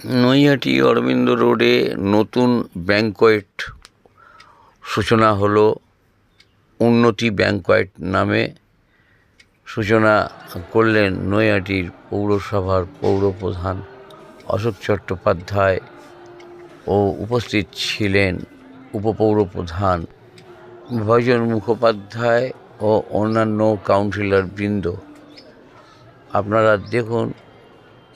নৈহাটি অরবিন্দ রোডে নতুন ব্যাংকোয়েট সূচনা হলো। উন্নতি ব্যাংকোয়েট নামে সূচনা করলেন নৈহাটির পৌরসভার পৌরপ্রধান অশোক চট্টোপাধ্যায় ও উপস্থিত ছিলেন উপপৌরপ্রধান ভজন মুখোপাধ্যায় ও অন্যান্য কাউন্সিলর বৃন্দ আপনারা দেখুন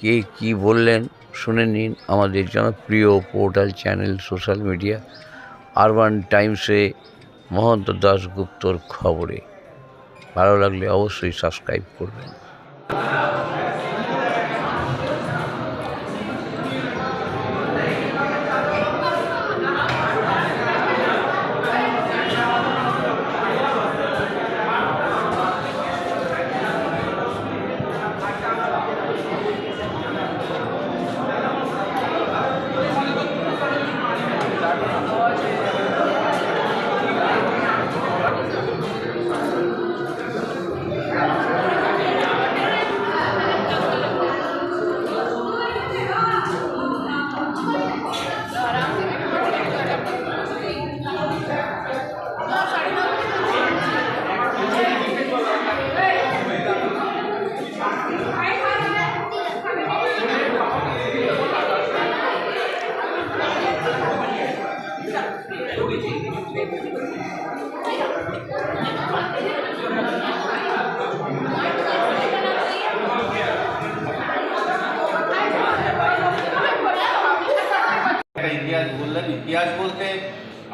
কে কি বললেন। শুনে নিন আমাদের জনপ্রিয় portal channel social media, urban টাইমসে Mahanta দাশগুপ্তর খবরে। ভালো লাগলে অবশ্যই সাবস্ক্রাইব করবেন।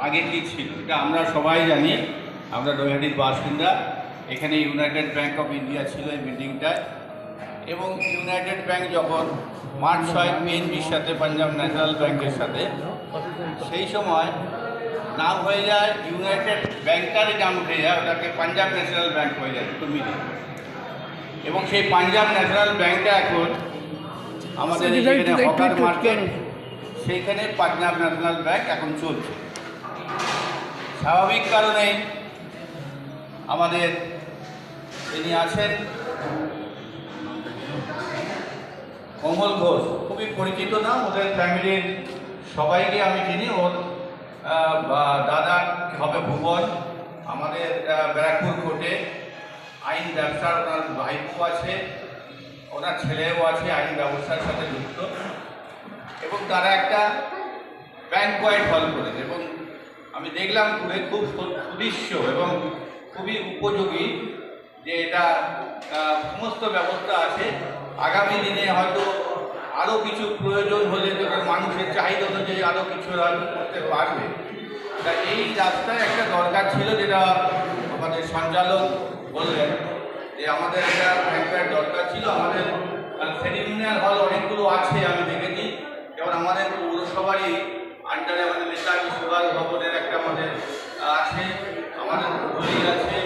আগে কি ছিল? এটা আমরা সবাই জানি। আমরা নৈহাটির বাসিন্দা। এখানে ইউনাইটেড ব্যাঙ্ক অফ ইন্ডিয়া ছিল এই বিল্ডিংটায়। এবং ইউনাইটেড ব্যাঙ্ক যখন মার্চ হয় পিএনবির সাথে পাঞ্জাব ন্যাশনাল ব্যাঙ্কের সাথে সেই সময় নাম হয়ে যায় ইউনাইটেড ব্যাংকারই নাম উঠে যায় ওটাকে পাঞ্জাব ন্যাশনাল ব্যাঙ্ক হয়ে যায় তুমি এবং সেই পাঞ্জাব ন্যাশনাল ব্যাঙ্কটা এখন আমাদের এখানে হকার মার্কেট সেইখানে পাঞ্জাব ন্যাশনাল ব্যাঙ্ক এখন চলছে। স্বাভাবিক কারণে আমাদের তিনি আছেন, কমল ঘোষ, খুবই পরিচিত নাম ওদের ফ্যামিলির সবাইকে আমি চিনি। ওর দাদা হবে ভুবন আমাদের ব্যারাকপুর কোর্টে আইন ব্যবসার ওনার ভাইপো আছে, ওনার ছেলেও আছে, আইন ব্যবসার সাথে যুক্ত। এবং তারা একটা ব্যাংকোয়েট হল করেছে এবং আমি দেখলাম ঘুরে খুব সুদৃশ্য এবং খুবই উপযোগী যে এটা সমস্ত ব্যবস্থা আছে। আগামী দিনে হয়তো আরও কিছু প্রয়োজন হলে মানুষের চাহিদা অনুযায়ী আরও কিছু করতে পারবে। তা এই রাস্তায় একটা দরকার ছিল যেটা আমাদের সঞ্চালক বললেন যে আমাদের একটা দরকার ছিল। আমাদের সেরিমিনিয়াল হল অনেকগুলো আছে, আমি দেখেছি যেমন আমাদের পৌরসভারই আন্ডারে আমাদের নেতাজি সুভাষ ভবনের একটা আমাদের আছে আমাদের হোলি আছে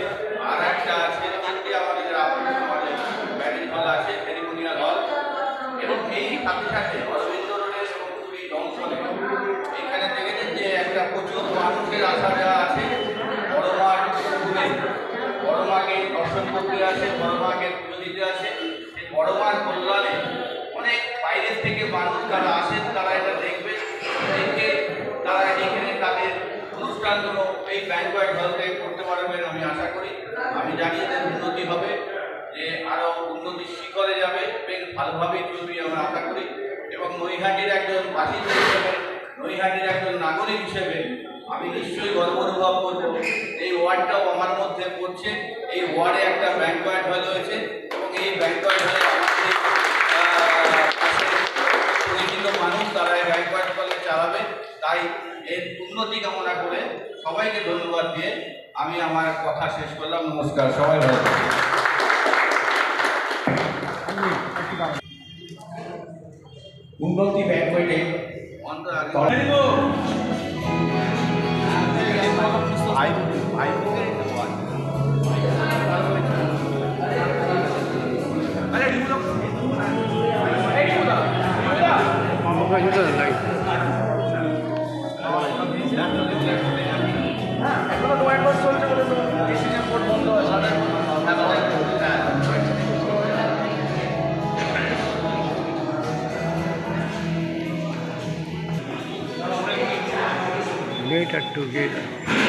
আর একটা আছে তিনটে আমাদের আমাদের আমাদের ব্যাটিং হল আছে সেরিমোনিয়াল হল এবং এই সাথে সাথে অরবিন্দ রোডে এবং পুরী জংশনে এখানে দেখেছেন যে একটা প্রচুর মানুষের আসা যাওয়া আছে বড় মাঠ ঘুরে বড় মাকে দর্শন করতে আসে বড় মাকে পুজো দিতে আসে। এই বড় মাঠ কল্যাণে অনেক বাইরের থেকে মানুষ যারা আসেন, তারা এটা দেখবে দেখে তারা এখানে তাদের অনুষ্ঠানগুলো এই ব্যাংকোয়েট হল করতে পারবেন আমি আশা করি। আমি জানি এদের উন্নতি হবে, যে আরও উন্নতির শিখরে যাবে। বেশ ভালোভাবেই চলবে আমরা আশা করি। এবং নৈহাটির একজন বাসিন্দা হিসেবে, নৈহাটির একজন নাগরিক হিসেবে আমি নিশ্চয়ই গর্ব অনুভব করব। এই ওয়ার্ডটাও আমার মধ্যে পড়ছে। এই ওয়ার্ডে একটা ব্যাংকোয়েট হল হয়েছে এবং এই ব্যাংকোয়েট হলে পরিচিত মানুষ তারা এই ব্যাংকোয়েট হলে চালাবে। তাই এর উন্নতি কামনা করে সবাইকে ধন্যবাদ দিয়ে আমি আমার কথা শেষ করলাম। নমস্কার সবাই ভালো উন্নতি ব্যাংকোয়েটে অন্তর I I gate at two gate.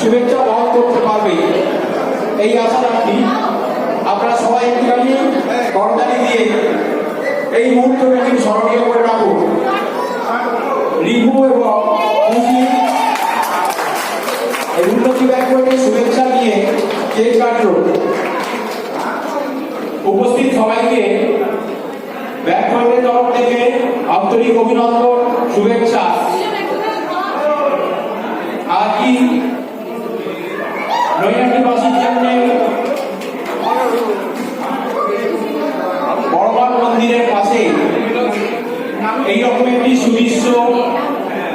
শুভেচ্ছা বহন করতে পারবে। এই আশা রাখি আপনারা সবাই একটুখানি করতালি দিয়ে এই মুহূর্তটাকে স্মরণীয় করে রাখুন। রিভু এবং পুঁজি এই উন্নতি ব্যাংকের শুভেচ্ছা নিয়ে কেক কাটল উপস্থিত সবাইকে ব্যাংকের তরফ থেকে আন্তরিক অভিনন্দন, শুভেচ্ছা। আজই নৈহাটিবাসীর জন্য বড়বান মন্দিরের পাশে এইরকম একটি সুদৃশ্য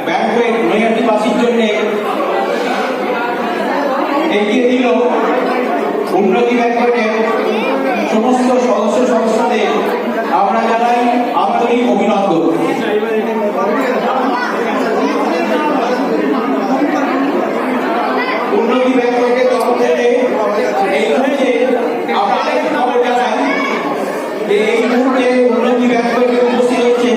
ব্যাংকুয়েট নৈহাটিবাসীর জন্য এগিয়ে দিল উন্নতি ব্যাংকুয়েটের সমস্ত সদস্য সংস্থাদের আমরা জানাই আন্তরিক অভিনন্দন। উন্নতি ব্যাংকের তরফ থেকে এই মুহূর্তে আমরা আরেকটি খবর জানাই যে এই মুহূর্তে উন্নতি ব্যাংকে উপস্থিত হচ্ছে।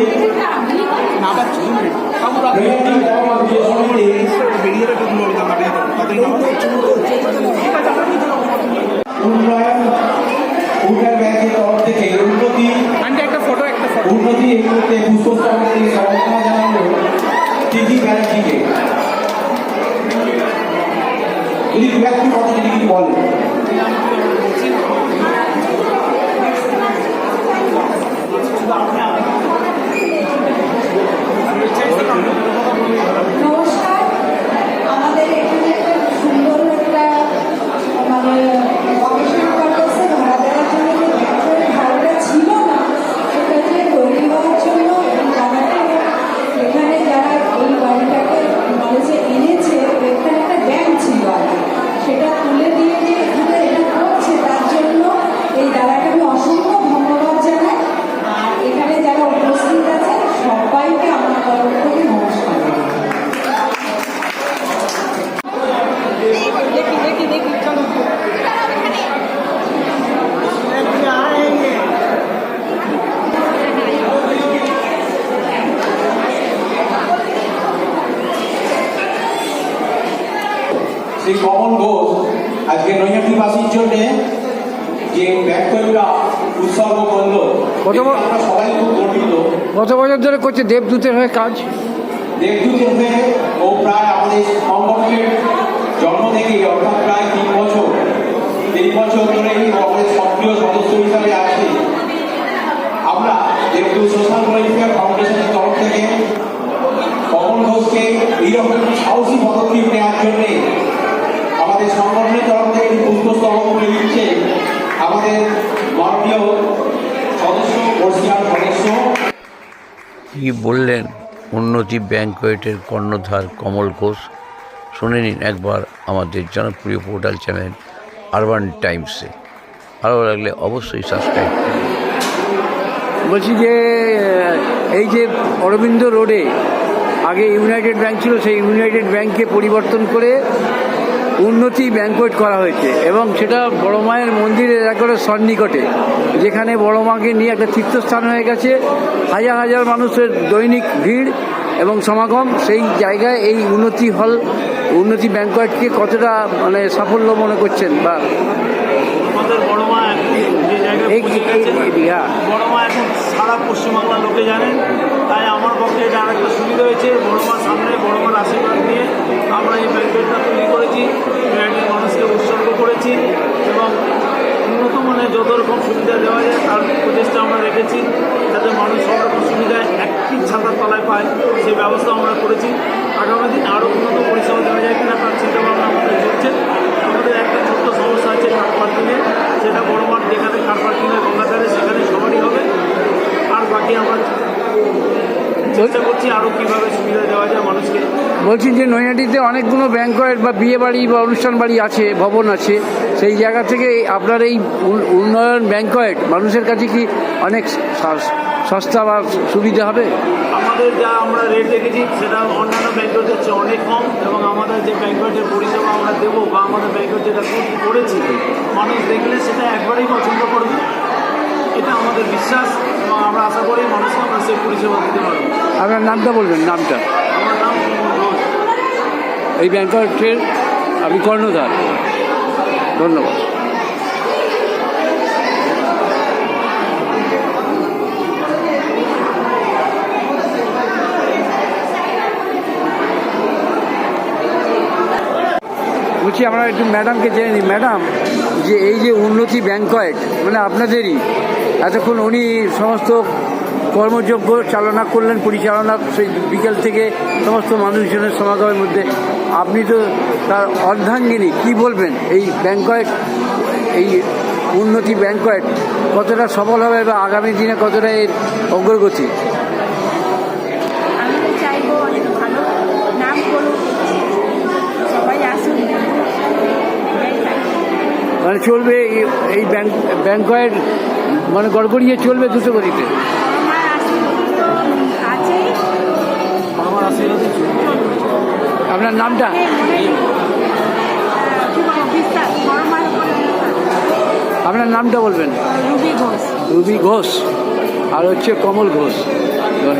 আজকে নৈহাটিবাসীর জন্য যে ব্যাংকটা উৎসর্গ করল আমরা সবাই খুব গর্বিত। কত বছর ধরে করছে দেবদূতের হয়ে কাজ। দেবদূত হয়ে ও প্রায় আমাদের সংগঠনের জন্ম থেকে অর্থাৎ প্রায় তিন বছর তিন বছর ধরেই আমাদের সক্রিয় সদস্য হিসাবে আছে। আমরা দেবদূত সোশ্যাল ওয়েলফেয়ার ফাউন্ডেশনের তরফ থেকে কমল ঘোষকে এইরকম সাহসী পদক্ষেপ নেওয়ার জন্য কি বললেন? উন্নতি ব্যাংকোয়েটের কর্ণধার কমল ঘোষ। শুনে নিন একবার আমাদের জনপ্রিয় পোর্টাল চ্যানেল আরবান টাইমসে। ভালো লাগলে অবশ্যই সাবস্ক্রাইব করুন। বলছি যে, এই যে অরবিন্দ রোডে আগে ইউনাইটেড ব্যাংক ছিল, সেই ইউনাইটেড ব্যাংকে পরিবর্তন করে উন্নতি ব্যাংকোয়েট করা হয়েছে এবং সেটা বড় মায়ের মন্দিরের একবারে সন্নিকটে যেখানে বড় মাকে নিয়ে একটা তীর্থস্থান হয়ে গেছে হাজার হাজার মানুষের দৈনিক ভিড় এবং সমাগম সেই জায়গায় এই উন্নতি হল উন্নতি ব্যাংকোয়েটকে কতটা মানে সাফল্য মনে করছেন বা হ্যাঁ। বড় মা এখন সারা পশ্চিমবাংলার লোকে জানেন তাই আমার পক্ষে এটা আরেকটা সুবিধা হয়েছে বড় মার সামনে বড় মার আশীর্বাদ নিয়ে আমরা এই ব্যাংকেটটা তৈরি করেছি ব্যাংকের মানুষকে উৎসর্গ করেছি এবং উন্নত মানের যত রকম সুবিধা দেওয়া যায়, তার প্রচেষ্টা আমরা রেখেছি, যাতে মানুষ সব রকম সুবিধা একটি ছাতার তলায় পায়, সেই ব্যবস্থা আমরা করেছি। আগামী দিন আরও উন্নত পরিষেবা দেওয়া যায় কিনা তার চিন্তা ভাবনা আমাদের চলছে। আমাদের একটা ছোট্ট সমস্যা আছে কার পার্কিংয়ে সেটা বড় মাঠ যেখানে কার পার্কিংয়ে গঙ্গাধারে সেখানে সবারই হবে। আর বাকি আমরা চেষ্টা করছি আরও কীভাবে সুবিধা দেওয়া যায় মানুষকে। বলছি যে নৈহাটিতে অনেকগুলো ব্যাংকয়েট বা বিয়ে বাড়ি বা অনুষ্ঠান বাড়ি আছে ভবন আছে। সেই জায়গা থেকে আপনার এই উন- উন্নয়ন ব্যাংকয়েট মানুষের কাছে কি অনেক সস্তা বা সুবিধা হবে? আমাদের যা আমরা রেট রেখেছি সেটা অন্যান্য ব্যাংকের চেয়ে অনেক কম এবং আমাদের যে ব্যাংকের পরিষেবা আমরা দেবো বা আমাদের ব্যাংকের যেটা করেছি মানুষ দেখলে সেটা একবারেই পছন্দ করবে। এটা আমাদের বিশ্বাস। এবং আমরা আশা করি মানুষকে আমরা সেই পরিষেবা দিতে পারব। আপনার নামটা বলবেন নামটা? আমার নাম এই ব্যাংকয়েটের আপনি কর্ণধার। ধন্যবাদ। বলছি আমরা একটু ম্যাডামকে জেনে নিই। ম্যাডাম যে এই যে উন্নতি ব্যাংকয়েট মানে আপনাদেরই এতক্ষণ উনি সমস্ত কর্মযজ্ঞ চালনা করলেন পরিচালনা সেই বিকেল থেকে সমস্ত মানুষজনের সমাগমের মধ্যে। আপনি তো তার অর্ধাঙ্গিনী কি বলবেন? এই ব্যাংকয়েট এই উন্নতি ব্যাংকয়েট কতটা সফল হবে বা আগামী দিনে কতটা এর অগ্রগতি। মানে চলবে এই- এই ব্যাংক ব্যাংকয়েট মানে গড়গড়িয়ে চলবে দুটো গতিতে আমার আশীর্বাদ তো আছেই আমার আশীর্বাদে চলবে। আপনার নামটা। আপনার নামটা বলবেন। রুবি ঘোষ। রুবি ঘোষ। আর হচ্ছে কমল ঘোষ। ধন্যবাদ।